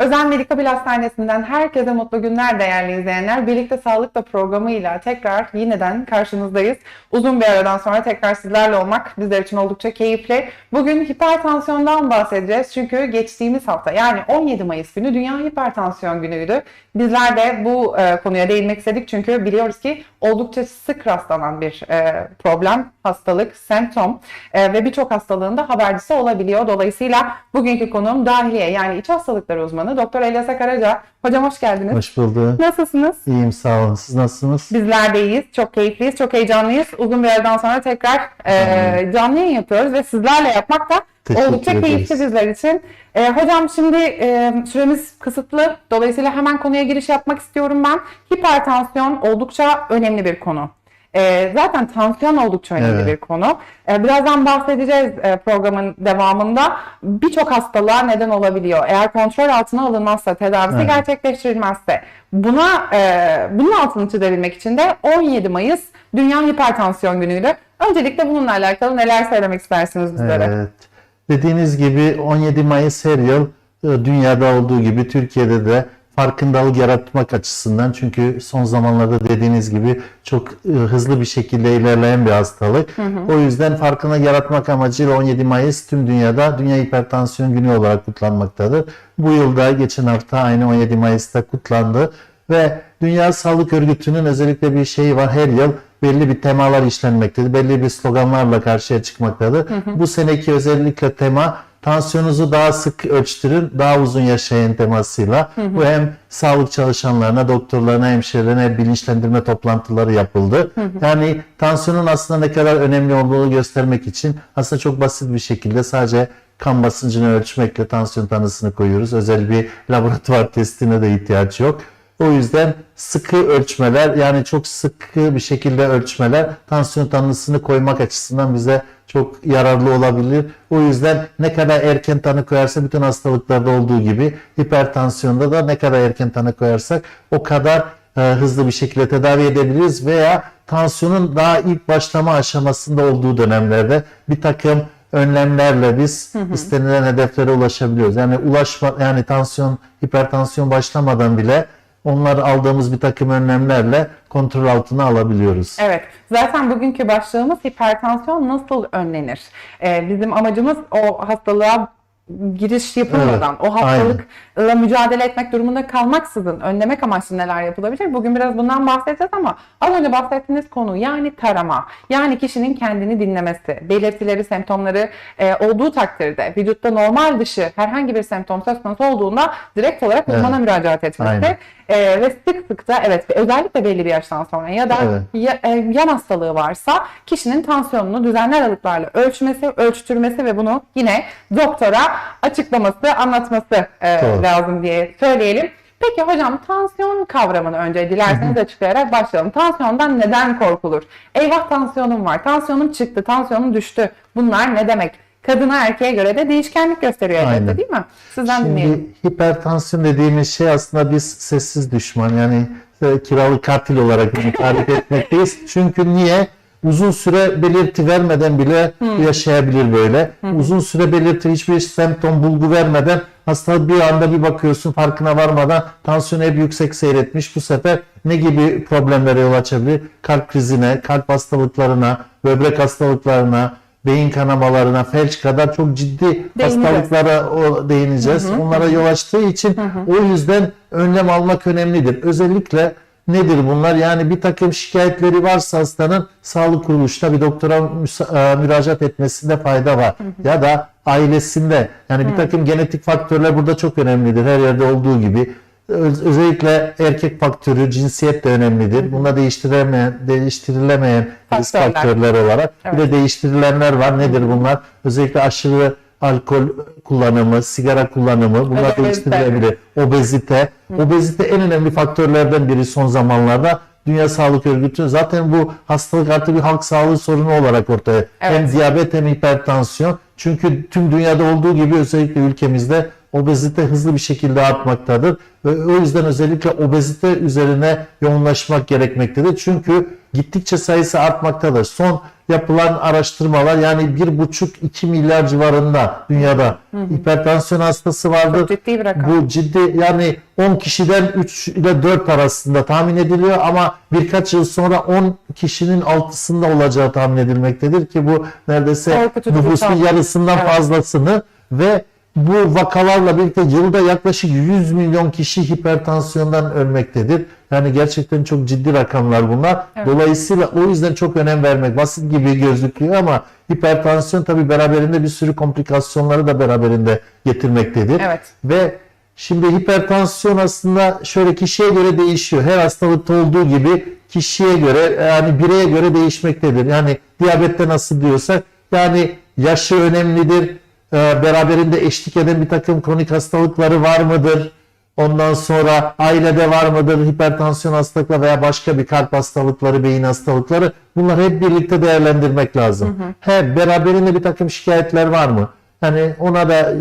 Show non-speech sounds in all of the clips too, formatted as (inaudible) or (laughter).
Özel Medikabil Hastanesi'nden herkese mutlu günler değerli izleyenler. Birlikte Sağlıkla programıyla tekrar yeniden karşınızdayız. Uzun bir aradan sonra tekrar sizlerle olmak bizler için oldukça keyifli. Bugün hipertansiyondan bahsedeceğiz. Çünkü geçtiğimiz hafta yani 17 Mayıs günü Dünya Hipertansiyon Günü'ydü. Bizler de bu e, konuya değinmek istedik çünkü biliyoruz ki oldukça sık rastlanan bir e, problem, hastalık, semptom e, ve birçok hastalığında habercisi olabiliyor. Dolayısıyla bugünkü konuğum dahiliye yani iç hastalıkları uzmanı Doktor Elyasa Karaca. Hocam hoş geldiniz. Hoş bulduk. Nasılsınız? İyiyim sağ olun. Siz nasılsınız? Bizler de iyiyiz. Çok keyifliyiz, çok heyecanlıyız. Uzun bir aradan sonra tekrar e, canlı yayın yapıyoruz ve sizlerle yapmak da Teşekkür oldukça keyifli bizler için. E, hocam şimdi e, süremiz kısıtlı. Dolayısıyla hemen konuya giriş yapmak istiyorum ben. Hipertansiyon oldukça önemli bir konu. E, zaten tansiyon oldukça önemli Evet. bir konu. E, birazdan bahsedeceğiz e, programın devamında. Birçok hastalığa neden olabiliyor. Eğer kontrol altına alınmazsa, tedavisi Evet. gerçekleştirilmezse. Buna e, bunun altını çizebilmek için de 17 Mayıs Dünya Hipertansiyon Günü'ydü. Öncelikle bununla alakalı neler söylemek istersiniz bizlere? Evet. Dediğiniz gibi 17 Mayıs her yıl e, dünyada olduğu gibi Türkiye'de de farkındalık yaratmak açısından çünkü son zamanlarda dediğiniz gibi çok e, hızlı bir şekilde ilerleyen bir hastalık. O yüzden farkına yaratmak amacıyla 17 Mayıs tüm dünyada Dünya Hipertansiyon Günü olarak kutlanmaktadır. Bu yılda geçen hafta aynı 17 Mayıs'ta kutlandı ve Dünya Sağlık Örgütü'nün özellikle bir şeyi var her yıl belli bir temalar işlenmektedir. Belli bir sloganlarla karşıya çıkmaktadır. Bu seneki özellikle tema tansiyonunuzu daha sık ölçtürün, daha uzun yaşayın temasıyla. Bu hem sağlık çalışanlarına, doktorlarına, hemşirelerine bilinçlendirme toplantıları yapıldı. Yani tansiyonun aslında ne kadar önemli olduğunu göstermek için aslında çok basit bir şekilde sadece kan basıncını ölçmekle tansiyon tanısını koyuyoruz. Özel bir laboratuvar testine de ihtiyaç yok. O yüzden sıkı ölçmeler yani çok sıkı bir şekilde ölçmeler tansiyon tanısını koymak açısından bize çok yararlı olabilir. O yüzden ne kadar erken tanı koyarsa bütün hastalıklarda olduğu gibi hipertansiyonda da ne kadar erken tanı koyarsak o kadar e, hızlı bir şekilde tedavi edebiliriz veya tansiyonun daha ilk başlama aşamasında olduğu dönemlerde bir takım önlemlerle biz istenilen hedeflere ulaşabiliyoruz. Yani ulaşma yani tansiyon, hipertansiyon başlamadan bile onları aldığımız bir takım önlemlerle kontrol altına alabiliyoruz. Evet, zaten bugünkü başlığımız hipertansiyon nasıl önlenir? Ee, bizim amacımız o hastalığa giriş yapılmadan, Evet, o hastalıkla mücadele etmek durumunda kalmaksızın önlemek amaçlı neler yapılabilir? Bugün biraz bundan bahsedeceğiz ama az önce bahsettiğiniz konu yani tarama, yani kişinin kendini dinlemesi, belirtileri, semptomları e, olduğu takdirde vücutta normal dışı herhangi bir semptom söz konusu olduğunda direkt olarak uzmana Evet. müracaat etmesi. Aynen. Ee, ve sık sık da evet özellikle belli bir yaştan sonra ya da Evet. ya- e, yan hastalığı varsa kişinin tansiyonunu düzenli aralıklarla ölçmesi, ölçtürmesi ve bunu yine doktora açıklaması, anlatması e, Doğru. lazım diye söyleyelim. Peki hocam tansiyon kavramını önce dilerseniz açıklayarak başlayalım. Tansiyondan neden korkulur? Eyvah tansiyonum var, tansiyonum çıktı, tansiyonum düştü. Bunlar ne demek? Kadına erkeğe göre de değişkenlik gösteriyor elbette Aynen. değil mi? Sizden dinleyelim. Şimdi hipertansiyon dediğimiz şey aslında biz sessiz düşman yani e, kiralık katil olarak bunu tarif (laughs) etmekteyiz. Çünkü niye? Uzun süre belirti vermeden bile yaşayabilir böyle. Uzun süre belirti hiçbir semptom bulgu vermeden hasta bir anda bir bakıyorsun farkına varmadan tansiyonu hep yüksek seyretmiş. Bu sefer ne gibi problemlere yol açabilir? Kalp krizine, kalp hastalıklarına, böbrek hastalıklarına, beyin kanamalarına, felç kadar çok ciddi hastalıklara o değineceğiz. Onlara yol açtığı için o yüzden önlem almak önemlidir. Özellikle nedir bunlar? Yani bir takım şikayetleri varsa hastanın sağlık kuruluşuna bir doktora e, müracaat etmesinde fayda var. Ya da ailesinde yani bir takım genetik faktörler burada çok önemlidir. Her yerde olduğu gibi. Öz- Özellikle erkek faktörü, cinsiyet de önemlidir. Bunlar değiştirilemeyen, değiştirilemeyen risk Faktörler. olarak. Bir de değiştirilenler var. Nedir bunlar? Özellikle aşırı alkol kullanımı, sigara kullanımı bunlar Obezite. değiştirilebilir. Obezite. Obezite en önemli faktörlerden biri son zamanlarda. Dünya Sağlık Örgütü zaten bu hastalık artık bir halk sağlığı sorunu olarak ortaya. Hem Evet. diyabet hem hipertansiyon. Çünkü tüm dünyada olduğu gibi özellikle ülkemizde obezite hızlı bir şekilde artmaktadır. Ve o yüzden özellikle obezite üzerine yoğunlaşmak gerekmektedir. Çünkü gittikçe sayısı artmaktadır. Son yapılan araştırmalar yani 1,5-2 milyar civarında dünyada hipertansiyon hastası vardır. Ciddi. Bu ciddi yani 10 kişiden 3 ile 4 arasında tahmin ediliyor ama birkaç yıl sonra 10 kişinin altısında olacağı tahmin edilmektedir ki bu neredeyse nüfusun yarısından Evet. fazlasını ve bu vakalarla birlikte yılda yaklaşık 100 milyon kişi hipertansiyondan ölmektedir. Yani gerçekten çok ciddi rakamlar bunlar. Evet. Dolayısıyla o yüzden çok önem vermek basit gibi gözüküyor ama hipertansiyon tabii beraberinde bir sürü komplikasyonları da beraberinde getirmektedir. Evet. Ve şimdi hipertansiyon aslında şöyle kişiye göre değişiyor. Her hastalıkta olduğu gibi kişiye göre yani bireye göre değişmektedir. Yani diyabette nasıl diyorsak yani yaşı önemlidir. Ee, Beraberinde eşlik eden bir takım kronik hastalıkları var mıdır? Ondan sonra ailede var mıdır hipertansiyon hastalıkları veya başka bir kalp hastalıkları, beyin hastalıkları bunları hep birlikte değerlendirmek lazım. He, beraberinde bir takım şikayetler var mı? Yani ona da e,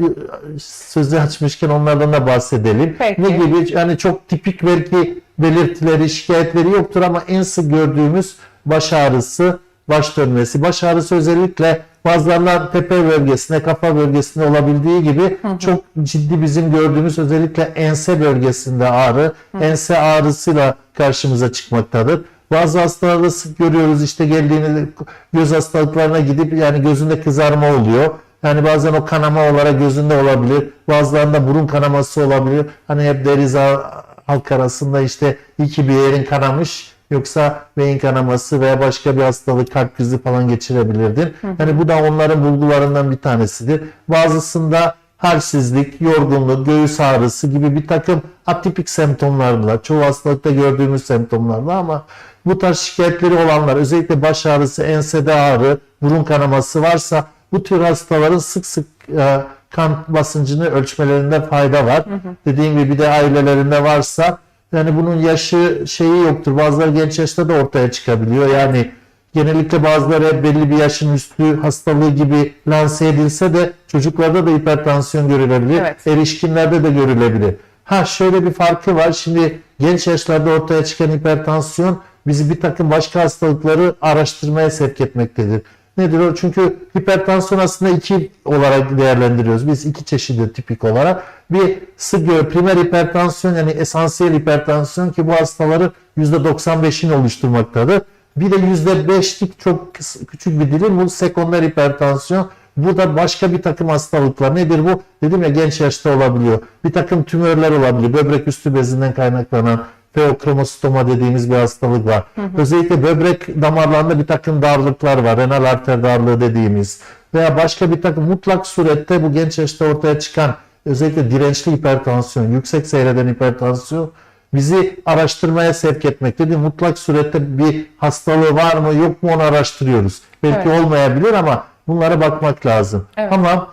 sözü açmışken onlardan da bahsedelim. Peki. Ne gibi? Yani çok tipik belki belirtileri, şikayetleri yoktur ama en sık gördüğümüz baş ağrısı, baş dönmesi. Baş ağrısı özellikle bazılarına tepe bölgesinde, kafa bölgesinde olabildiği gibi çok ciddi bizim gördüğümüz özellikle ense bölgesinde ağrı, ense ağrısıyla karşımıza çıkmaktadır. Bazı hastalarda sık görüyoruz işte geldiğinde göz hastalıklarına gidip yani gözünde kızarma oluyor. Yani bazen o kanama olarak gözünde olabilir. Bazılarında burun kanaması olabilir. Hani hep deriz ha- halk arasında işte iyi ki bir yerin kanamış yoksa beyin kanaması veya başka bir hastalık kalp krizi falan geçirebilirdin. Yani bu da onların bulgularından bir tanesidir. Bazısında halsizlik, yorgunluk, göğüs ağrısı gibi bir takım atipik semptomlarla, çoğu hastalıkta gördüğümüz semptomlarla ama bu tarz şikayetleri olanlar özellikle baş ağrısı, ensede ağrı, burun kanaması varsa bu tür hastaların sık sık e, kan basıncını ölçmelerinde fayda var. Dediğim gibi bir de ailelerinde varsa yani bunun yaşı şeyi yoktur. Bazıları genç yaşta da ortaya çıkabiliyor. Yani genellikle bazıları hep belli bir yaşın üstü hastalığı gibi lanse edilse de çocuklarda da hipertansiyon görülebilir. Evet. Erişkinlerde de görülebilir. Ha şöyle bir farkı var. Şimdi genç yaşlarda ortaya çıkan hipertansiyon bizi bir takım başka hastalıkları araştırmaya sevk etmektedir. Nedir o? Çünkü hipertansiyon aslında iki olarak değerlendiriyoruz. Biz iki çeşidi tipik olarak. Bir sık gör- primer hipertansiyon yani esansiyel hipertansiyon ki bu hastaları %95'ini oluşturmaktadır. Bir de %5'lik çok küçük bir dilim bu sekonder hipertansiyon. Bu da başka bir takım hastalıklar. Nedir bu? Dedim ya genç yaşta olabiliyor. Bir takım tümörler olabilir. Böbrek üstü bezinden kaynaklanan feokromostoma dediğimiz bir hastalık var. Özellikle böbrek damarlarında bir takım darlıklar var. Renal arter darlığı dediğimiz veya başka bir takım mutlak surette bu genç yaşta ortaya çıkan özellikle dirençli hipertansiyon, yüksek seyreden hipertansiyon bizi araştırmaya sevk etmektedir. Mutlak surette bir hastalığı var mı yok mu onu araştırıyoruz. Belki Evet. olmayabilir ama bunlara bakmak lazım. Evet. Ama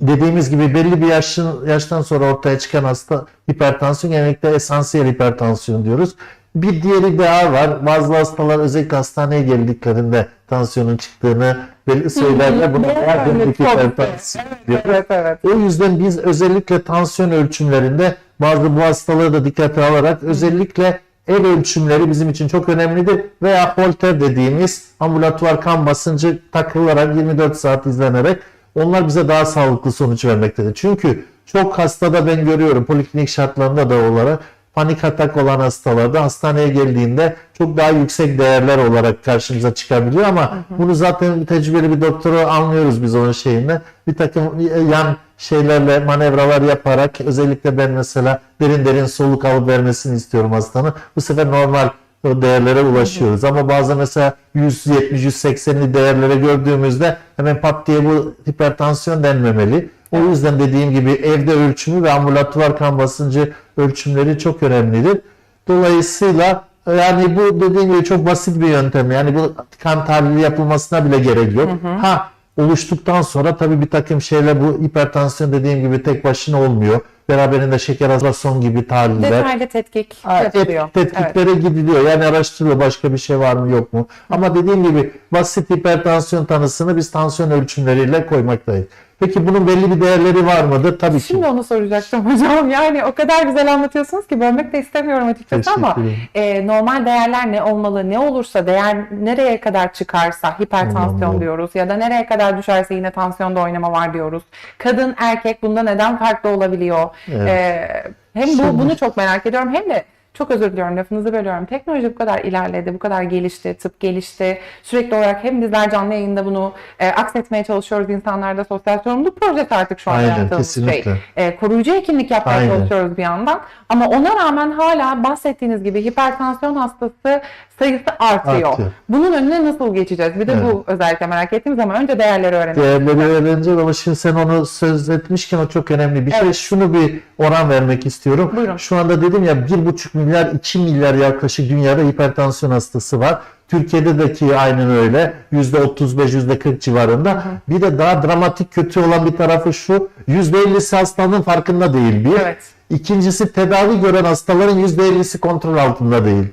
dediğimiz gibi belli bir yaşın yaştan sonra ortaya çıkan hasta hipertansiyon genellikle esansiyel hipertansiyon diyoruz. Bir diğeri daha var. Bazı hastalar özellikle hastaneye geldiklerinde tansiyonun çıktığını belli söylerler. Buna Evet, hipertansiyon diyor. Evet evet. O yüzden biz özellikle tansiyon ölçümlerinde bazı bu hastalığı da dikkate alarak özellikle el ölçümleri bizim için çok önemlidir. Veya holter dediğimiz ambulatuvar kan basıncı takılarak 24 saat izlenerek onlar bize daha sağlıklı sonuç vermektedir. Çünkü çok hastada ben görüyorum poliklinik şartlarında da olarak panik atak olan hastalarda hastaneye geldiğinde çok daha yüksek değerler olarak karşımıza çıkabiliyor ama bunu zaten tecrübeli bir doktoru anlıyoruz biz onun şeyinde. Bir takım yan şeylerle manevralar yaparak özellikle ben mesela derin derin soluk alıp vermesini istiyorum hastanın. Bu sefer normal o değerlere ulaşıyoruz. Ama bazen mesela 170-180'li değerlere gördüğümüzde hemen pat diye bu hipertansiyon denmemeli. O yüzden dediğim gibi evde ölçümü ve ambulatuvar kan basıncı ölçümleri çok önemlidir. Dolayısıyla yani bu dediğim gibi çok basit bir yöntem. Yani bu kan tahlili yapılmasına bile gerek yok. Ha oluştuktan sonra tabii bir takım şeyler bu hipertansiyon dediğim gibi tek başına olmuyor. beraberinde şeker azlasyon gibi tahliller. Detaylı tetkik yapılıyor. et- tetkiklere gidiliyor. Yani araştırılıyor başka bir şey var mı yok mu. Ama dediğim gibi basit hipertansiyon tanısını biz tansiyon ölçümleriyle koymaktayız. Peki bunun belli bir değerleri var mıdır? Tabii ki. Şimdi onu soracaktım (laughs) hocam. Yani o kadar güzel anlatıyorsunuz ki bölmek de istemiyorum açıkçası ama e, normal değerler ne olmalı? Ne olursa değer nereye kadar çıkarsa hipertansiyon Hmm. diyoruz ya da nereye kadar düşerse yine tansiyonda oynama var diyoruz. Kadın erkek bunda neden farklı olabiliyor? Evet. E, hem bu, Şimdi- bunu çok merak ediyorum hem de çok özür diliyorum lafınızı bölüyorum. Teknoloji bu kadar ilerledi, bu kadar gelişti, tıp gelişti. Sürekli olarak hem bizler canlı yayında bunu e, aksetmeye çalışıyoruz insanlarda sosyal sorumluluk projesi artık şu an Aynen, yaptığımız şey. kesinlikle. E, koruyucu hekimlik yapmaya Aynen. çalışıyoruz bir yandan. Ama ona rağmen hala bahsettiğiniz gibi hipertansiyon hastası sayısı artıyor. Artıyor. Bunun önüne nasıl geçeceğiz? Bir de Evet. bu özellikle merak ettiğimiz ama önce değerleri öğrenelim. Değerleri öğreneceğiz ama şimdi sen onu söz etmişken o çok önemli. Bir şey Evet. şunu bir oran vermek istiyorum. Buyurun. Şu anda dedim ya 1,5 milyar 2 milyar yaklaşık dünyada hipertansiyon hastası var. Türkiye'de de ki aynen öyle. %35 %40 civarında. Bir de daha dramatik kötü olan bir tarafı şu. %50'si hastalığın farkında değil bir. Evet. İkincisi tedavi gören hastaların %50'si kontrol altında değil.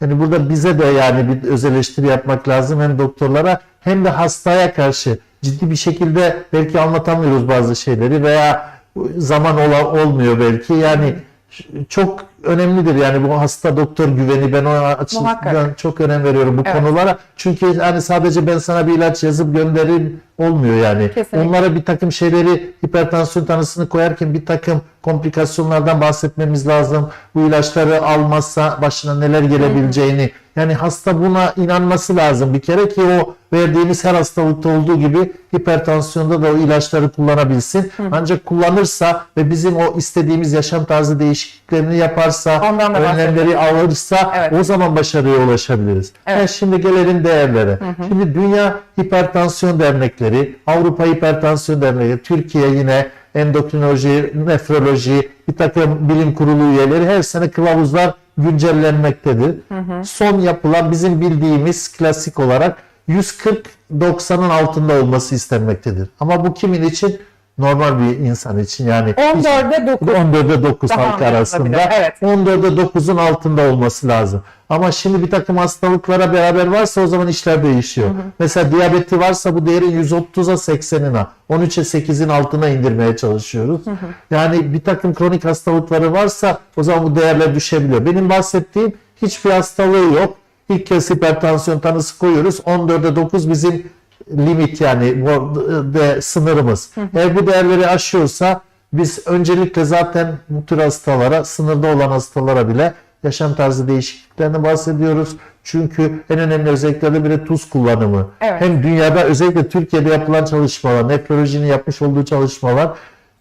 Yani burada bize de yani bir öz eleştiri yapmak lazım hem doktorlara hem de hastaya karşı ciddi bir şekilde belki anlatamıyoruz bazı şeyleri veya zaman ola, olmuyor belki. Yani çok önemlidir yani bu hasta doktor güveni ben o açıdan çok önem veriyorum bu Evet. konulara. Çünkü hani sadece ben sana bir ilaç yazıp gönderim olmuyor yani. Kesinlikle. Onlara bir takım şeyleri hipertansiyon tanısını koyarken bir takım komplikasyonlardan bahsetmemiz lazım. Bu ilaçları almazsa başına neler gelebileceğini. Yani hasta buna inanması lazım bir kere ki o verdiğimiz her hastalıkta olduğu gibi hipertansiyonda da o ilaçları kullanabilsin. Ancak kullanırsa ve bizim o istediğimiz yaşam tarzı değişikliklerini yaparsa, Ondan da önlemleri alırsa Evet. o zaman başarıya ulaşabiliriz. Evet. Ha, şimdi gelelim değerlere. Şimdi Dünya Hipertansiyon Dernekleri, Avrupa Hipertansiyon Dernekleri, Türkiye yine endokrinoloji, nefroloji, bir takım bilim kurulu üyeleri her sene kılavuzlar güncellenmektedir. Son yapılan bizim bildiğimiz klasik olarak 140-90'ın altında olması istenmektedir. Ama bu kimin için? Normal bir insan için yani. 14'e 9. 14'e 9 Daha halk arasında. evet. 14'e 9'un altında olması lazım. Ama şimdi bir takım hastalıklara beraber varsa o zaman işler değişiyor. Mesela diyabeti varsa bu değerin 130'a 80'ine, 13'e 8'in altına indirmeye çalışıyoruz. Yani bir takım kronik hastalıkları varsa o zaman bu değerler düşebiliyor. Benim bahsettiğim hiçbir hastalığı yok. İlk kez hipertansiyon tanısı koyuyoruz. 14'e 9 bizim limit yani de sınırımız. Eğer bu değerleri aşıyorsa biz öncelikle zaten bu tür hastalara, sınırda olan hastalara bile yaşam tarzı değişikliklerini bahsediyoruz. Çünkü en önemli özelliklerden biri tuz kullanımı. Evet. Hem dünyada özellikle Türkiye'de yapılan çalışmalar, nefrolojinin yapmış olduğu çalışmalar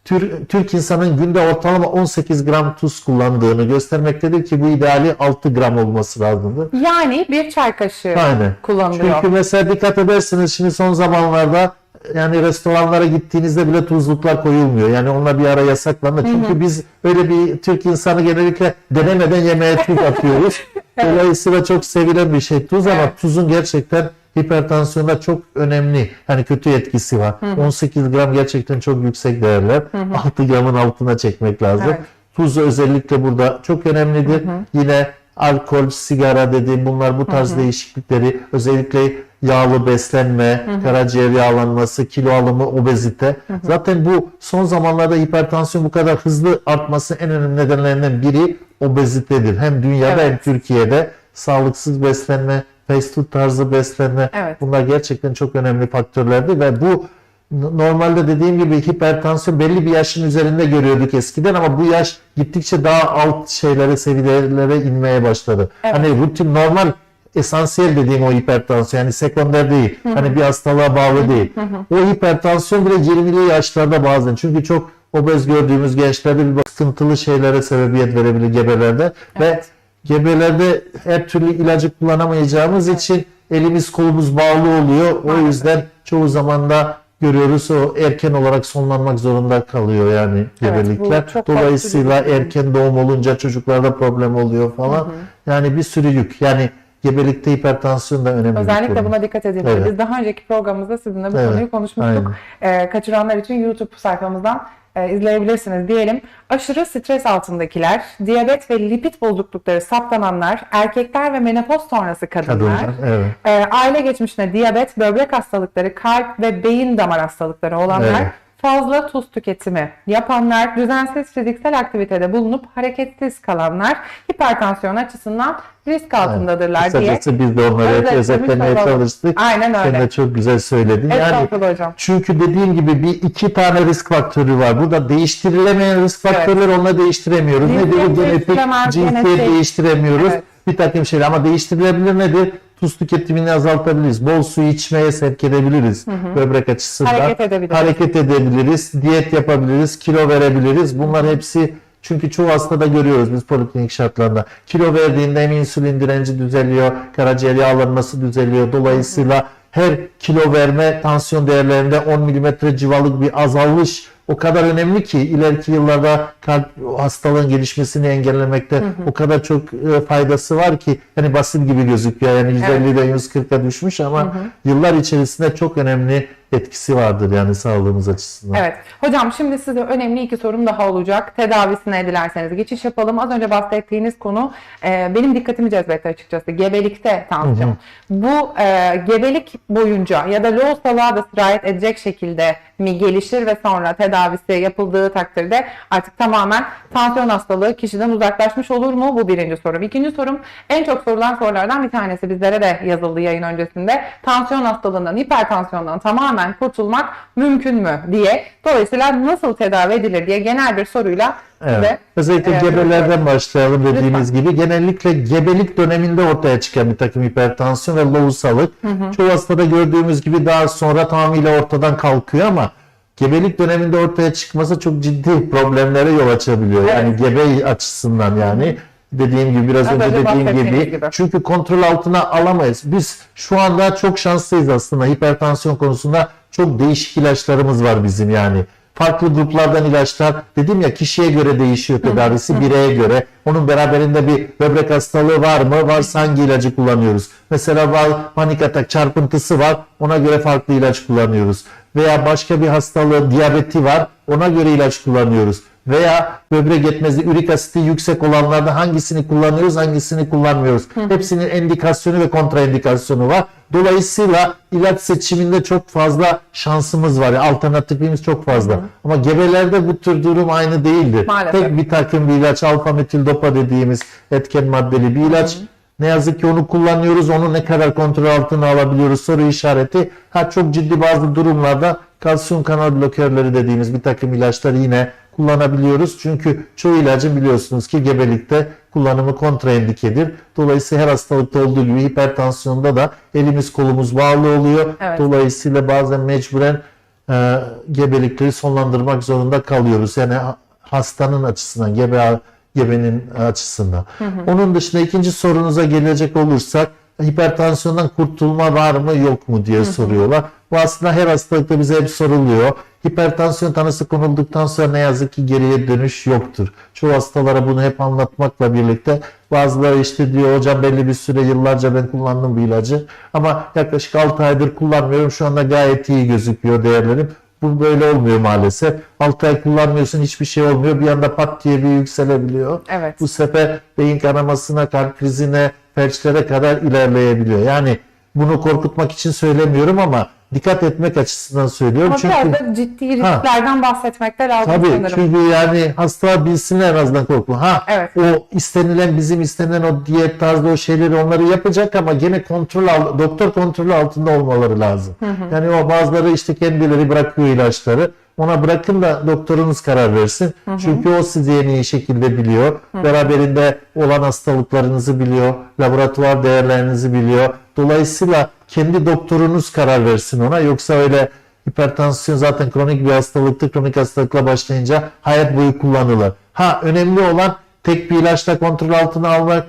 Tür- Türk insanın günde ortalama 18 gram tuz kullandığını göstermektedir ki bu ideali 6 gram olması lazımdır. Yani bir çay kaşığı Aynen. kullanılıyor. Çünkü mesela dikkat edersiniz şimdi son zamanlarda yani restoranlara gittiğinizde bile tuzluklar koyulmuyor. Yani onlar bir ara yasaklandı. Çünkü biz öyle bir Türk insanı genellikle denemeden yemeğe tuz atıyoruz. (laughs) Dolayısıyla çok sevilen bir şey tuz ama Evet. tuzun gerçekten hipertansiyonda çok önemli hani kötü etkisi var. 18 gram gerçekten çok yüksek değerler. 6 gramın altına çekmek lazım. Evet. Tuz özellikle burada çok önemlidir. Yine alkol, sigara dediğim bunlar bu tarz değişiklikleri özellikle yağlı beslenme, karaciğer yağlanması, kilo alımı, obezite. Zaten bu son zamanlarda hipertansiyon bu kadar hızlı artması en önemli nedenlerinden biri obezitedir. Hem dünyada Evet. hem Türkiye'de sağlıksız beslenme, fast food tarzı beslenme Evet. bunlar gerçekten çok önemli faktörlerdi ve bu normalde dediğim gibi hipertansiyon belli bir yaşın üzerinde görüyorduk eskiden ama bu yaş gittikçe daha alt şeylere, seviyelere inmeye başladı. Evet. Hani rutin normal esansiyel dediğim o hipertansiyon yani sekonder değil. Hani bir hastalığa bağlı değil. O hipertansiyon bile 20'li yaşlarda bazen çünkü çok obez gördüğümüz gençlerde bir sıkıntılı şeylere sebebiyet verebilir gebelerde ve Evet. Gebelerde her türlü ilacı kullanamayacağımız için elimiz kolumuz bağlı oluyor. O yüzden çoğu zaman da görüyoruz o erken olarak sonlanmak zorunda kalıyor yani Evet, gebelikler. çok Dolayısıyla erken doğum olunca çocuklarda problem oluyor falan. Yani bir sürü yük. Yani gebelikte hipertansiyon da önemli Özellikle buna dikkat edilmeli. Evet. Biz daha önceki programımızda sizinle bu Evet, konuyu konuşmuştuk. aynen. Ee, kaçıranlar için YouTube sayfamızdan izleyebilirsiniz diyelim. Aşırı stres altındakiler, diyabet ve lipid bozuklukları saptananlar, erkekler ve menopoz sonrası kadınlar, Kadınlar, evet. e, aile geçmişine diyabet, böbrek hastalıkları, kalp ve beyin damar hastalıkları olanlar, Evet. Fazla tuz tüketimi yapanlar, düzensiz fiziksel aktivitede bulunup hareketsiz kalanlar hipertansiyon açısından risk altındadırlar diye. Kısacası biz de onları özetlemeye çalıştık. Aynen Sen öyle. de çok güzel söyledin. Yani Estağfurullah hocam. çünkü dediğim gibi bir iki tane risk faktörü var. Burada değiştirilemeyen risk faktörleri onunla değiştiremiyoruz. Cinsiyet Nedir? Genetik, değiştiremez, cinsiyet genetik. değiştiremiyoruz. Evet. Bir takım şeyler ama değiştirilebilir nedir? Tuz tüketimini azaltabiliriz. Bol su içmeye sevk edebiliriz. Böbrek açısından. Hareket edebiliriz. Hareket edebiliriz. Diyet yapabiliriz. Kilo verebiliriz. Bunlar hepsi çünkü çoğu hastada görüyoruz biz poliklinik şartlarında. Kilo verdiğinde hem insülin direnci düzeliyor, karaciğer yağlanması düzeliyor. Dolayısıyla her kilo verme tansiyon değerlerinde 10 mm civalık bir azalış o kadar önemli ki ileriki yıllarda kalp hastalığın gelişmesini engellemekte o kadar çok e, faydası var ki hani basit gibi gözüküyor. Yani 150'den 140'a düşmüş ama yıllar içerisinde çok önemli etkisi vardır yani sağlığımız açısından. Evet. Hocam şimdi size önemli iki sorum daha olacak. Tedavisine dilerseniz geçiş yapalım. Az önce bahsettiğiniz konu e, benim dikkatimi cezbetti açıkçası. Gebelikte tansiyon. Bu e, gebelik boyunca ya da lohusalığa da sirayet edecek şekilde mi gelişir ve sonra tedavisi yapıldığı takdirde artık tamamen tansiyon hastalığı kişiden uzaklaşmış olur mu? Bu birinci sorum. İkinci sorum en çok sorulan sorulardan bir tanesi bizlere de yazıldı yayın öncesinde. Tansiyon hastalığından, hipertansiyondan tamamen kurtulmak mümkün mü diye. Dolayısıyla nasıl tedavi edilir diye genel bir soruyla Evet. size Özellikle e, gebelerden başlayalım dediğimiz gibi. Genellikle gebelik döneminde ortaya çıkan bir takım hipertansiyon ve lohusalık. Çoğu hastada gördüğümüz gibi daha sonra tamamıyla ortadan kalkıyor ama gebelik döneminde ortaya çıkması çok ciddi problemlere yol açabiliyor. Yani gebe açısından yani. Dediğim gibi biraz Az önce önce dediğim gibi. gibi. Çünkü kontrol altına alamayız. Biz şu anda çok şanslıyız aslında hipertansiyon konusunda. Çok değişik ilaçlarımız var bizim yani. Farklı gruplardan ilaçlar dedim ya kişiye göre değişiyor tedavisi bireye göre. Onun beraberinde bir böbrek hastalığı var mı? Varsa hangi ilacı kullanıyoruz? Mesela var panik atak çarpıntısı var. Ona göre farklı ilaç kullanıyoruz. Veya başka bir hastalığı diyabeti var. Ona göre ilaç kullanıyoruz veya böbrek yetmezliği, ürik asiti yüksek olanlarda hangisini kullanıyoruz, hangisini kullanmıyoruz. Hepsinin endikasyonu ve kontraindikasyonu var. Dolayısıyla ilaç seçiminde çok fazla şansımız var. Yani alternatifimiz çok fazla. Ama gebelerde bu tür durum aynı değildir. Maalesef. Tek bir takım bir ilaç alfa metil dopa dediğimiz etken maddeli bir ilaç. Ne yazık ki onu kullanıyoruz. Onu ne kadar kontrol altına alabiliyoruz soru işareti. Ha çok ciddi bazı durumlarda kalsiyum kanal blokörleri dediğimiz bir takım ilaçları yine kullanabiliyoruz. Çünkü çoğu ilacın biliyorsunuz ki gebelikte kullanımı kontraindikedir. Dolayısıyla her hastalıkta olduğu gibi hipertansiyonda da elimiz kolumuz bağlı oluyor. Evet. Dolayısıyla bazen mecburen e, gebelikleri sonlandırmak zorunda kalıyoruz. Yani ha- hastanın açısından, gebe gebenin açısından. Onun dışında ikinci sorunuza gelecek olursak hipertansiyondan kurtulma var mı yok mu diye soruyorlar. Bu aslında her hastalıkta bize hep soruluyor. Hipertansiyon tanısı konulduktan sonra ne yazık ki geriye dönüş yoktur. Çoğu hastalara bunu hep anlatmakla birlikte bazıları işte diyor hocam belli bir süre yıllarca ben kullandım bu ilacı ama yaklaşık 6 aydır kullanmıyorum şu anda gayet iyi gözüküyor değerlerim. Bu böyle olmuyor maalesef. 6 ay kullanmıyorsun hiçbir şey olmuyor. Bir anda pat diye bir yükselebiliyor. Evet. Bu sefer beyin kanamasına, kalp krizine, felçlere kadar ilerleyebiliyor. Yani bunu korkutmak için söylemiyorum ama dikkat etmek açısından söylüyorum. ama Çünkü biraz ciddi risklerden bahsetmek de lazım Tabii sanırım. çünkü yani hastalar bilsinler en azından korkma. Ha Evet. o istenilen bizim istenilen o diyet tarzı o şeyleri onları yapacak ama gene kontrol al, doktor kontrolü altında olmaları lazım. Yani o bazıları işte kendileri bırakıyor ilaçları. Ona bırakın da doktorunuz karar versin. Çünkü o sizi en iyi şekilde biliyor. Beraberinde olan hastalıklarınızı biliyor. Laboratuvar değerlerinizi biliyor. Dolayısıyla kendi doktorunuz karar versin ona. Yoksa öyle hipertansiyon zaten kronik bir hastalıktır. Kronik hastalıkla başlayınca hayat boyu kullanılır. Ha önemli olan tek bir ilaçla kontrol altına almak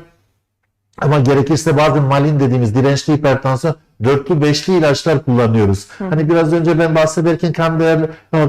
ama gerekirse bazen malin dediğimiz dirençli hipertansiyon dörtlü beşli ilaçlar kullanıyoruz. Hani biraz önce ben bahsederken kan değer,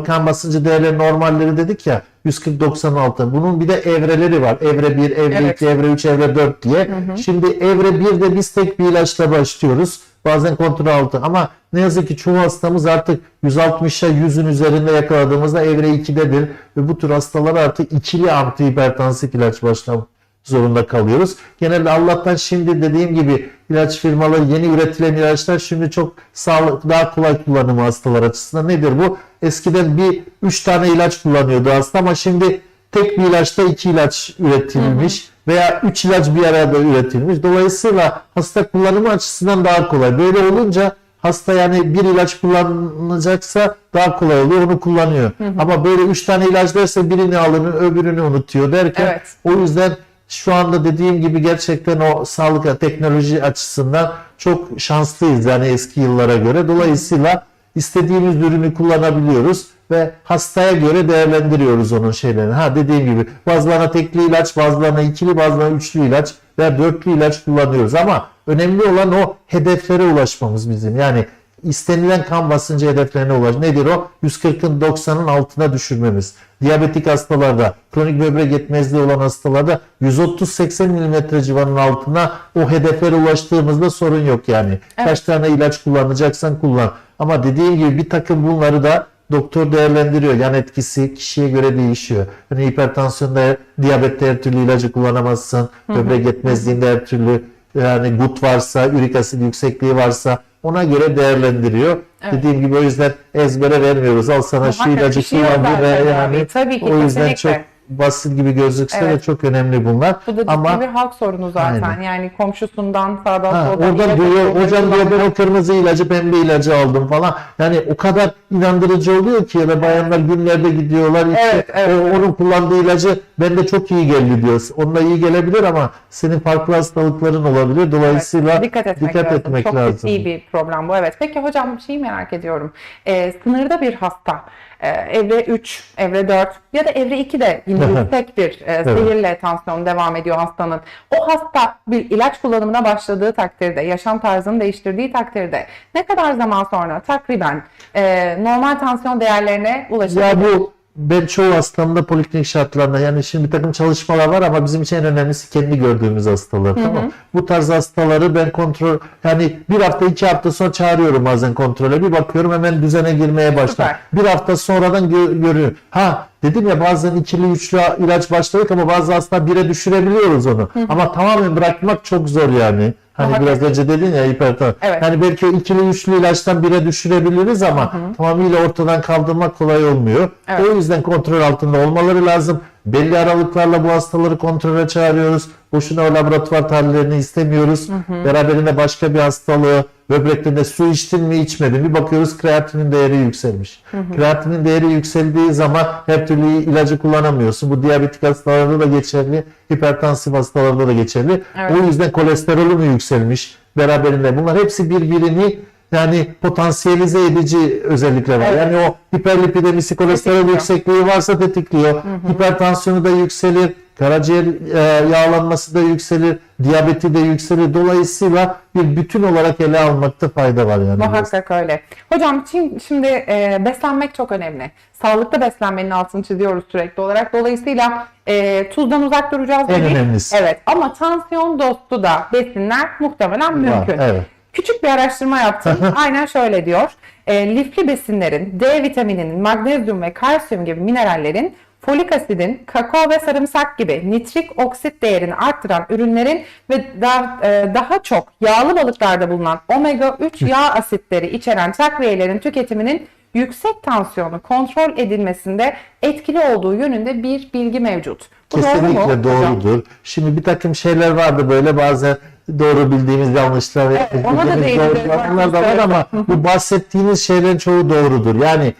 kan basıncı değerleri normalleri dedik ya 140-96. Bunun bir de evreleri var. Evre 1, evre Evet. 2, evre 3, evre 4 diye. Şimdi evre 1'de biz tek bir ilaçla başlıyoruz. Bazen kontrol altı. Ama ne yazık ki çoğu hastamız artık 160'a 100'ün üzerinde yakaladığımızda evre 2'dedir. Ve bu tür hastalara artık ikili antihipertansif ilaç başlamak zorunda kalıyoruz. Genelde Allah'tan şimdi dediğim gibi ilaç firmaları yeni üretilen ilaçlar şimdi çok sağlık daha kolay kullanımı hastalar açısından. Nedir bu? Eskiden bir üç tane ilaç kullanıyordu hasta ama şimdi tek bir ilaçta iki ilaç üretilmiş veya üç ilaç bir arada üretilmiş. Dolayısıyla hasta kullanımı açısından daha kolay. Böyle olunca hasta yani bir ilaç kullanacaksa daha kolay oluyor onu kullanıyor. Ama böyle üç tane ilaç derse birini alır öbürünü unutuyor derken Evet. o yüzden şu anda dediğim gibi gerçekten o sağlık teknoloji açısından çok şanslıyız yani eski yıllara göre. Dolayısıyla istediğimiz ürünü kullanabiliyoruz ve hastaya göre değerlendiriyoruz onun şeylerini. Ha dediğim gibi bazılarına tekli ilaç, bazılarına ikili, bazılarına üçlü ilaç veya dörtlü ilaç kullanıyoruz ama önemli olan o hedeflere ulaşmamız bizim. Yani istenilen kan basıncı hedeflerine ulaş. Nedir o? 140'ın 90'ın altına düşürmemiz. Diyabetik hastalarda, kronik böbrek yetmezliği olan hastalarda 130-80 mm civarının altına o hedeflere ulaştığımızda sorun yok yani. Kaç tane ilaç kullanacaksan kullan. Ama dediğim gibi bir takım bunları da doktor değerlendiriyor. Yan etkisi kişiye göre değişiyor. Hani hipertansiyonda, diyabette her türlü ilacı kullanamazsın. Böbrek yetmezliğinde her türlü yani gut varsa, ürik asit yüksekliği varsa ona göre değerlendiriyor. Dediğim gibi o yüzden ezbere vermiyoruz. Al sana şu Muhakkak ilacı kişiye kullan ve yani Tabii ki, o yüzden kesinlikle. çok basit gibi gözükse de Evet. çok önemli bunlar. Bu da Ama bir halk sorunu zaten. Aynen. Yani komşusundan sağdan Ha, soldan alıyor, hocam diyor ben o kırmızı ilacı pembe ilacı aldım falan. Yani o kadar inandırıcı oluyor ki ya da bayanlar günlerde gidiyorlar. işte Evet, evet, o- onun kullandığı ilacı bende çok iyi geldi diyor. Onunla iyi gelebilir ama senin farklı hastalıkların olabilir. Dolayısıyla Evet, dikkat etmek lazım. etmek Çok lazım. ciddi bir problem bu. Evet. Peki hocam bir şeyi merak ediyorum. Ee, sınırda bir hasta e, evre 3, evre 4 ya da evre 2'de (laughs) yine yüksek bir e, seyirle tansiyon devam ediyor hastanın. O hasta bir ilaç kullanımına başladığı takdirde, yaşam tarzını değiştirdiği takdirde ne kadar zaman sonra takriben e, normal tansiyon değerlerine ulaşabilir? Ya bu ben çoğu hastamda poliklinik şartlarında yani şimdi bir takım çalışmalar var ama bizim için en önemlisi kendi gördüğümüz hastalar tamam mı? Bu tarz hastaları ben kontrol yani bir hafta iki hafta sonra çağırıyorum bazen kontrole bir bakıyorum hemen düzene girmeye başlar. Süper. Bir hafta sonradan gö- görüyor. Ha dedim ya bazen ikili üçlü ilaç başladık ama bazı hasta bire düşürebiliyoruz onu. Ama tamamen bırakmak çok zor yani. Hani Muhakkak. biraz önce dedin ya hipertan. Evet. Yani belki o ikili üçlü ilaçtan bire düşürebiliriz ama tamamıyla ortadan kaldırmak kolay olmuyor. Evet. O yüzden kontrol altında olmaları lazım. Belli aralıklarla bu hastaları kontrole çağırıyoruz. Boşuna o laboratuvar tahlillerini istemiyoruz. Beraberinde başka bir hastalığı, böbreklerinde su içtin mi içmedin mi bakıyoruz kreatinin değeri yükselmiş. Kreatinin değeri yükseldiği zaman her türlü ilacı kullanamıyorsun. Bu diyabetik hastalarda da geçerli, hipertansif hastalarda da geçerli. Evet. O yüzden kolesterolü mü yükselmiş beraberinde. Bunlar hepsi birbirini yani potansiyelize edici özellikler var. Evet. Yani o hiperlipidemisi, kolesterol yüksekliği varsa tetikliyor. Hipertansiyonu da yükselir. Karaciğer e, yağlanması da yükselir. Diyabeti de yükselir. Dolayısıyla bir bütün olarak ele almakta fayda var yani. Muhakkak öyle. Hocam şimdi, e, beslenmek çok önemli. Sağlıklı beslenmenin altını çiziyoruz sürekli olarak. Dolayısıyla e, tuzdan uzak duracağız. En önemlisi. Evet ama tansiyon dostu da besinler muhtemelen mümkün. evet. Küçük bir araştırma yaptım. (laughs) Aynen şöyle diyor. E, lifli besinlerin, D vitamininin, magnezyum ve kalsiyum gibi minerallerin folik asidin, kakao ve sarımsak gibi nitrik oksit değerini arttıran ürünlerin ve daha, e, daha çok yağlı balıklarda bulunan omega 3 yağ asitleri içeren takviyelerin tüketiminin yüksek tansiyonu kontrol edilmesinde etkili olduğu yönünde bir bilgi mevcut. Bu doğru mu Kesinlikle hocam? doğrudur. Şimdi bir takım şeyler vardı böyle bazen doğru bildiğimiz yanlışlar ve Evet, ona da doğrular da var ama bu bahsettiğiniz şeylerin çoğu doğrudur. Yani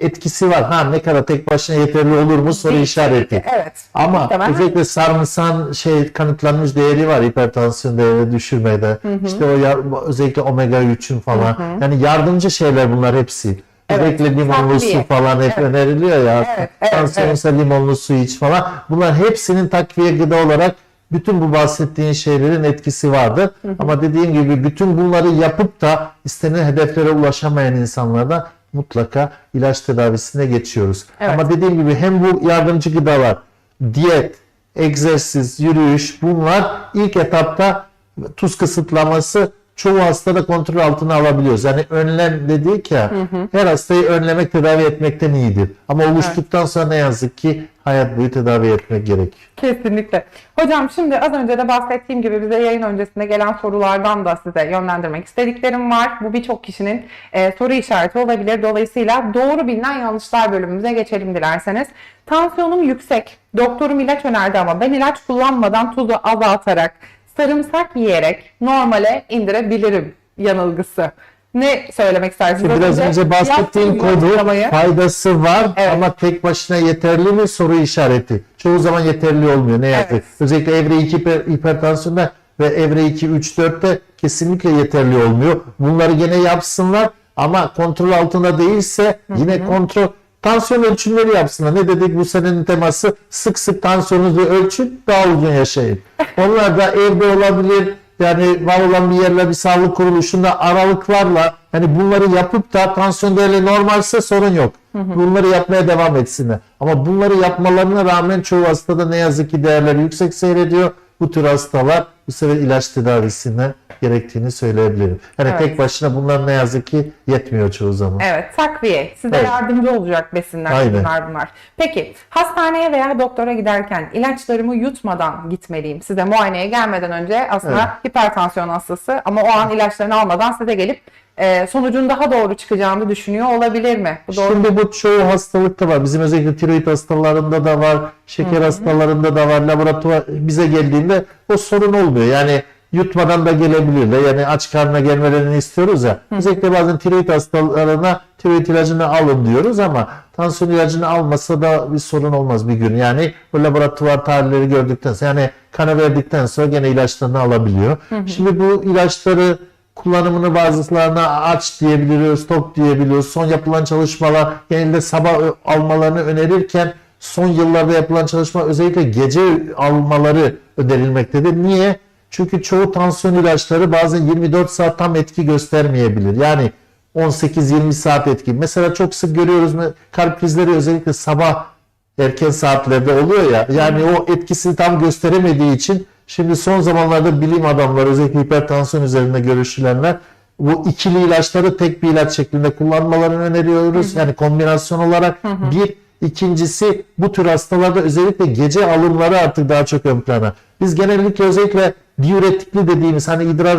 etkisi var. Ha ne kadar tek başına yeterli olur mu soru işareti. Evet. Ama Muhtemelen. özellikle sarımsan şey kanıtlanmış değeri var hipertansiyon değerini düşürmede. İşte o ya- özellikle omega 3'ün falan. Yani yardımcı şeyler bunlar hepsi. Evet, Özellikle limonlu takviye. su falan hep Evet. öneriliyor ya. Evet, evet, Tansiyonsa limonlu su iç falan. Bunlar hepsinin takviye gıda olarak bütün bu bahsettiğin şeylerin etkisi vardır. Ama dediğim gibi bütün bunları yapıp da istenen hedeflere ulaşamayan insanlarda mutlaka ilaç tedavisine geçiyoruz. Evet. Ama dediğim gibi hem bu yardımcı gıdalar, diyet, egzersiz, yürüyüş bunlar ilk etapta tuz kısıtlaması çoğu hastada kontrol altına alabiliyoruz. Yani önlem dedik ya her hastayı önlemek tedavi etmekten iyidir. Ama oluştuktan sonra ne yazık ki hayat boyu tedavi etmek gerekiyor. Kesinlikle. Hocam şimdi az önce de bahsettiğim gibi bize yayın öncesinde gelen sorulardan da size yönlendirmek istediklerim var. Bu birçok kişinin e, soru işareti olabilir. Dolayısıyla doğru bilinen yanlışlar bölümümüze geçelim dilerseniz. Tansiyonum yüksek. Doktorum ilaç önerdi ama ben ilaç kullanmadan tuzu azaltarak, sarımsak yiyerek normale indirebilirim yanılgısı. Ne söylemek istersiniz? Biraz Önce önce bahsettiğim kodu faydası var Evet. ama tek başına yeterli mi soru işareti. Çoğu zaman yeterli olmuyor ne yazık. Evet. Özellikle evre 2 hiper- hipertansiyonda ve evre 2 3 4'te kesinlikle yeterli olmuyor. Bunları gene yapsınlar ama kontrol altında değilse yine kontrol tansiyon ölçümleri yapsınlar. Ne dedik bu senenin teması? Sık sık tansiyonunuzu ölçün daha uzun yaşayın. (laughs) Onlar da evde olabilir, yani var olan bir yerle bir sağlık kuruluşunda aralıklarla hani bunları yapıp da tansiyon değerleri normalse sorun yok. Bunları yapmaya devam etsinler. Ama bunları yapmalarına rağmen çoğu hastada ne yazık ki değerleri yüksek seyrediyor. Bu tür hastalar bu sefer ilaç tedavisine gerektiğini söyleyebilirim. Yani Evet. tek başına bunlar ne yazık ki yetmiyor çoğu zaman. Evet, takviye. Size Evet. yardımcı olacak besinler Aynen. bunlar bunlar. Peki, hastaneye veya doktora giderken ilaçlarımı yutmadan gitmeliyim. Size muayeneye gelmeden önce aslında Evet. hipertansiyon hastası ama o an ilaçlarını almadan size gelip e, sonucun daha doğru çıkacağını düşünüyor olabilir mi? Bu doğru. Şimdi bu çoğu hastalıkta var. Bizim özellikle tiroid hastalarında da var, şeker hastalarında da var. Laboratuvar bize geldiğinde o sorun olmuyor. Yani yutmadan da gelebilirler. Yani aç karnına gelmelerini istiyoruz ya. Özellikle bazen tiroid hastalarına tiroid ilacını alın diyoruz ama tansiyon ilacını almasa da bir sorun olmaz bir gün. Yani bu laboratuvar tarihleri gördükten sonra yani kana verdikten sonra gene ilaçlarını alabiliyor. Şimdi bu ilaçları kullanımını bazılarına aç diyebiliyoruz, tok diyebiliyoruz. Son yapılan çalışmalar genelde sabah almalarını önerirken son yıllarda yapılan çalışma özellikle gece almaları önerilmektedir. Niye? Çünkü çoğu tansiyon ilaçları bazen 24 saat tam etki göstermeyebilir. Yani 18-20 saat etki. Mesela çok sık görüyoruz kalp krizleri özellikle sabah erken saatlerde oluyor ya. Yani o etkisini tam gösteremediği için şimdi son zamanlarda bilim adamları özellikle hipertansiyon üzerinde görüşülenler bu ikili ilaçları tek bir ilaç şeklinde kullanmalarını öneriyoruz. Yani kombinasyon olarak bir ikincisi bu tür hastalarda özellikle gece alımları artık daha çok ön plana. Biz genellikle özellikle diüretikli dediğimiz hani idrar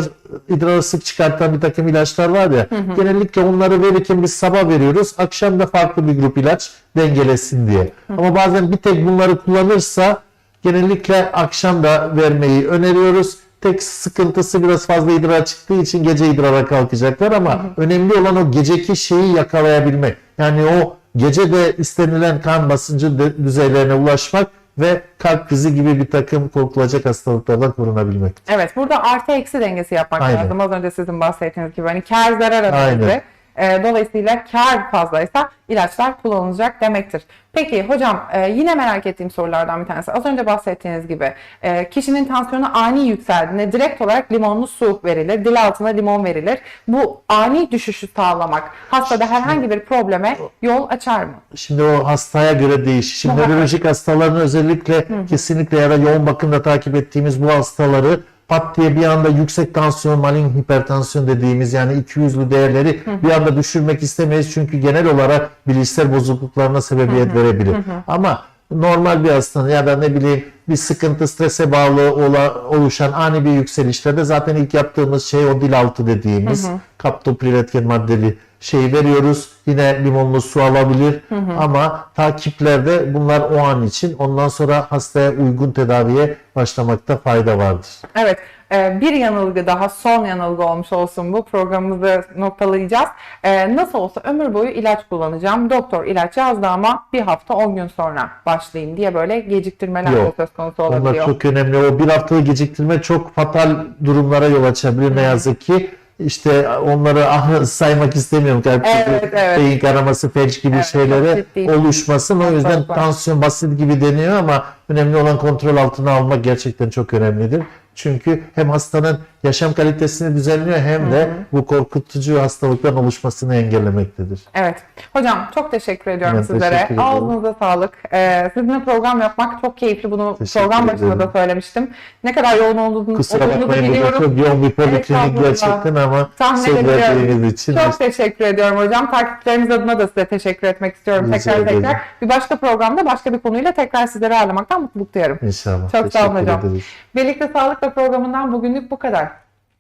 idrarı sık çıkartan bir takım ilaçlar var ya genellikle onları verirken biz sabah veriyoruz akşam da farklı bir grup ilaç dengelesin diye. Ama bazen bir tek bunları kullanırsa genellikle akşam da vermeyi öneriyoruz. Tek sıkıntısı biraz fazla idrar çıktığı için gece idrara kalkacaklar ama önemli olan o geceki şeyi yakalayabilmek. Yani o gece de istenilen kan basıncı düzeylerine ulaşmak ve kalp krizi gibi bir takım korkulacak hastalıklardan korunabilmek. Evet, burada artı eksi dengesi yapmak Aynen. lazım. Az önce sizin bahsettiğiniz gibi hani kar zarar Aynen. Önemli. E, dolayısıyla kar fazlaysa ilaçlar kullanılacak demektir. Peki hocam e, yine merak ettiğim sorulardan bir tanesi. Az önce bahsettiğiniz gibi e, kişinin tansiyonu ani yükseldiğinde direkt olarak limonlu su verilir. Dil altına limon verilir. Bu ani düşüşü sağlamak hastada herhangi bir probleme yol açar mı? Şimdi o hastaya göre değişir. Şimdi nörolojik hastaların özellikle kesinlikle ya da yoğun bakımda takip ettiğimiz bu hastaları pat diye bir anda yüksek tansiyon, malign hipertansiyon dediğimiz yani 200'lü değerleri bir anda düşürmek istemeyiz. Çünkü genel olarak bilişsel bozukluklarına sebebiyet verebilir. Ama normal bir hastanın ya da ne bileyim bir sıkıntı, strese bağlı ola- oluşan ani bir yükselişlerde zaten ilk yaptığımız şey o dil altı dediğimiz kaptopil etken maddeli şeyi veriyoruz. Yine limonlu su alabilir ama takiplerde bunlar o an için ondan sonra hastaya uygun tedaviye başlamakta fayda vardır. Evet, e, bir yanılgı daha son yanılgı olmuş olsun bu programımızı noktalayacağız. E, Nasıl olsa ömür boyu ilaç kullanacağım. Doktor ilaç yazdı ama bir hafta 10 gün sonra başlayayım diye böyle geciktirmeler de Yok. söz Onlar olabiliyor. çok önemli. O bir haftalık geciktirme çok fatal durumlara yol açabilir ne yazık ki. İşte onları ah, saymak istemiyorum. Kalp Evet, evet. beyin kanaması, felç gibi Evet, şeylere oluşmasın. O yüzden tansiyon basit gibi deniyor ama önemli olan kontrol altına almak gerçekten çok önemlidir. Çünkü hem hastanın yaşam kalitesini düzenliyor hem de bu korkutucu hastalıkların oluşmasını engellemektedir. Evet. Hocam çok teşekkür ediyorum Ben sizlere. teşekkür ederim. Ağzınıza sağlık. Ee, sizinle program yapmak çok keyifli. Bunu Teşekkür program başında ederim. da söylemiştim. Ne kadar yoğun olduğunu, Kusura olduğunuzu bakmayın burada biliyorum. çok yoğun bir poliklinik Estağfurullah. gerçekten ama Tahmin söz verdiğiniz için Çok teşekkür ediyorum hocam. Takipçilerimiz adına da size teşekkür etmek istiyorum. Rica tekrar ederim. tekrar. Bir başka programda başka bir konuyla tekrar sizleri ağırlamaktan mutluluk duyarım. inşallah. Çok sağ olun Teşekkür hocam. ederiz. Birlikte Sağlıkla programından bugünlük bu kadar.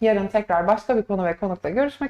Yarın tekrar başka bir konu ve konukla görüşmek